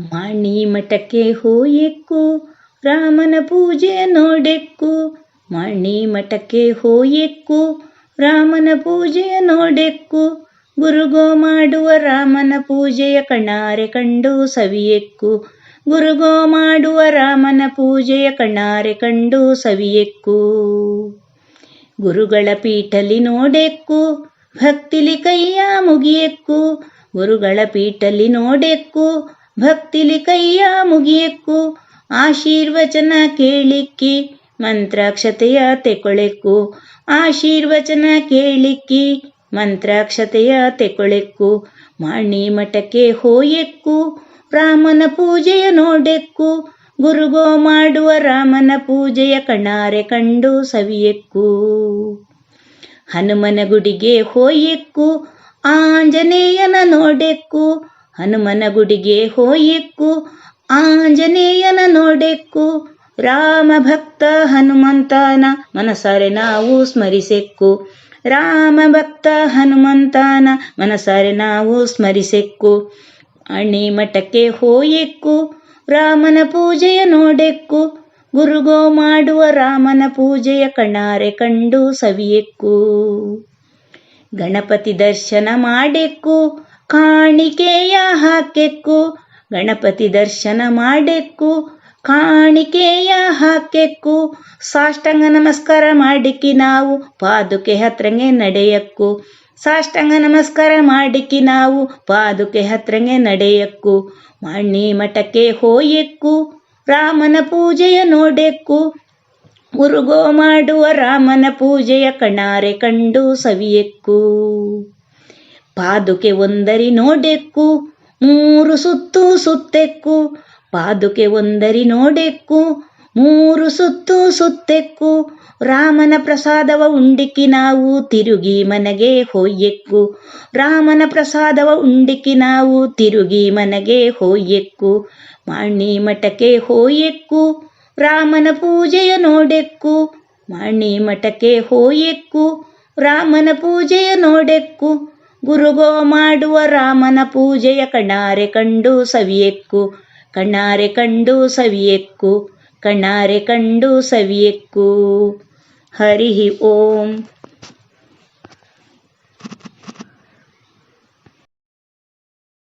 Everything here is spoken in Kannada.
ಮಣಿ ಮಠಕ್ಕೆ ಹೋಯೆಕ್ಕು, ರಾಮನ ಪೂಜೆ ನೋಡೆಕ್ಕು. ಮಣಿ ಮಠಕ್ಕೆ ಹೋಯೆಕ್ಕು, ರಾಮನ ಪೂಜೆಯ ನೋಡೆಕ್ಕು. ಗುರುಗೋ ಮಾಡುವ ರಾಮನ ಪೂಜೆಯ ಕಣ್ಣಾರೆ ಕಂಡು ಸವಿಯೆಕ್ಕು. ಗುರುಗೋ ಮಾಡುವ ರಾಮನ ಪೂಜೆಯ ಕಣ್ಣಾರೆ ಕಂಡು ಸವಿಯೆಕ್ಕು. ಗುರುಗಳ ಪೀಠಲಿ ನೋಡೆಕ್ಕು, ಭಕ್ತಿಲಿ ಕೈಯ ಮುಗಿಯೆಕ್ಕು. ಗುರುಗಳ ಪೀಠಲಿ ನೋಡೆಕ್ಕು ಭಕ್ತಿಲಿ ಕೈಯ ಮುಗಿಯೆಕ್ಕು, ಆಶೀರ್ವಚನ ಕೇಳಿಕ್ಕಿ, ಮಂತ್ರಾಕ್ಷತೆಯ ತೆಕೊಳೆಕ್ಕು, ಆಶೀರ್ವಚನ ಕೇಳಿಕ್ಕಿ, ಮಂತ್ರಾಕ್ಷತೆಯ ತೆಕೊಳೆಕ್ಕು ಮಾಣಿ ಮಠಕ್ಕೆ ಹೋಯೆಕ್ಕು, ರಾಮನ ಪೂಜೆಯ ನೋಡೆಕ್ಕು, ಗುರುಗೋ ಮಾಡುವ ರಾಮನ ಪೂಜೆಯ ಕಣಾರೆ ಕಂಡು ಸವಿಯೆಕ್ಕು. ಹನುಮನ ಗುಡಿಗೆ ಹೋಯೆಕ್ಕು, ಆಂಜನೇಯನ ನೋಡೆಕ್ಕು ಹನುಮನ ಗುಡಿಗೆ ಹೋಯೆಕ್ಕು, ಆಂಜನೇಯನ ನೋಡೆಕ್ಕು, ರಾಮ ಭಕ್ತ ಹನುಮಂತನ ಮನಸಾರೆ ನಾವು ಸ್ಮರಿಸೆಕ್ಕು. ರಾಮ ಭಕ್ತ ಹನುಮಂತನ ಮನಸಾರೆ ನಾವು ಸ್ಮರಿಸೆಕ್ಕು. ಅಣಿ ಮಠಕ್ಕೆ ಹೋಯೆಕ್ಕು, ರಾಮನ ಪೂಜೆಯ ನೋಡೆಕ್ಕು. ಗುರುಗೋ ಮಾಡುವ ರಾಮನ ಪೂಜೆಯ ಕಣ್ಣಾರೆ ಕಂಡು ಸವಿಯೆಕ್ಕು. ಗಣಪತಿ ದರ್ಶನ ಮಾಡೆಕ್ಕು. ಕಾಣಿಕೆಯ ಹಾಕೆಕ್ಕು ಗಣಪತಿ ದರ್ಶನ ಮಾಡೆಕ್ಕು, ಕಾಣಿಕೆಯ ಹಾಕೆಕ್ಕು ಸಾಷ್ಟಾಂಗ ನಮಸ್ಕಾರ ಮಾಡಿಕ್ಕಿ ನಾವು ಪಾದುಕೆ ಹತ್ರಂಗೆ ನಡೆಯಕ್ಕು, ಸಾಷ್ಟಾಂಗ ನಮಸ್ಕಾರ ಮಾಡಿಕ್ಕಿ ನಾವು ಪಾದುಕೆ ಹತ್ರಂಗೆ ನಡೆಯಕ್ಕು ಮಣ್ಣಿ ಮಠಕ್ಕೆ ಹೋಯೆಕ್ಕು, ರಾಮನ ಪೂಜೆಯ ನೋಡೆಕ್ಕು ಗುರುಗೋ ಮಾಡುವ ರಾಮನ ಪೂಜೆಯ ಕಣಾರೆ ಕಂಡು ಸವಿಯೆಕ್ಕು. ಪಾದುಕೆ ಒಂದರಿ ನೋಡೆಕ್ಕು, ಮೂರು ಸುತ್ತು ಸುತ್ತೆಕ್ಕು. ಪಾದುಕೆ ಒಂದರಿ ನೋಡೆಕ್ಕು, ಮೂರು ಸುತ್ತು ಸುತ್ತೆಕ್ಕು. ರಾಮನ ಪ್ರಸಾದವ ಉಂಡಿಕ್ಕಿ ನಾವು ತಿರುಗಿ ಮನೆಗೆ ಹೊಯ್ಯೆಕ್ಕು. ರಾಮನ ಪ್ರಸಾದವ ಉಂಡಿಕ್ಕಿ ನಾವು ತಿರುಗಿ ಮನೆಗೆ ಹೊಯ್ಯೆಕ್ಕು. ಮಾಣಿ ಮಠಕ್ಕೆ ಹೋಯೆಕ್ಕು ರಾಮನ ಪೂಜೆಯ ನೋಡೆಕ್ಕು. ಮಾಣಿ ಮಠಕ್ಕೆ ಹೋಯೆಕ್ಕು ರಾಮನ ಪೂಜೆಯ ನೋಡೆಕ್ಕು. ಗುರುಗೋ ಮಾಡುವ ರಾಮನ ಪೂಜೆಯ ಕಣಾರೆ ಕಂಡು ಸವಿಯೆಕ್ಕು ಕಣಾರೆ ಕಂಡು ಸವಿಯೆಕ್ಕು ಕಣಾರೆ ಕಂಡು ಸವಿಯೆಕ್ಕು. ಹರಿಹಿ ಓಂ.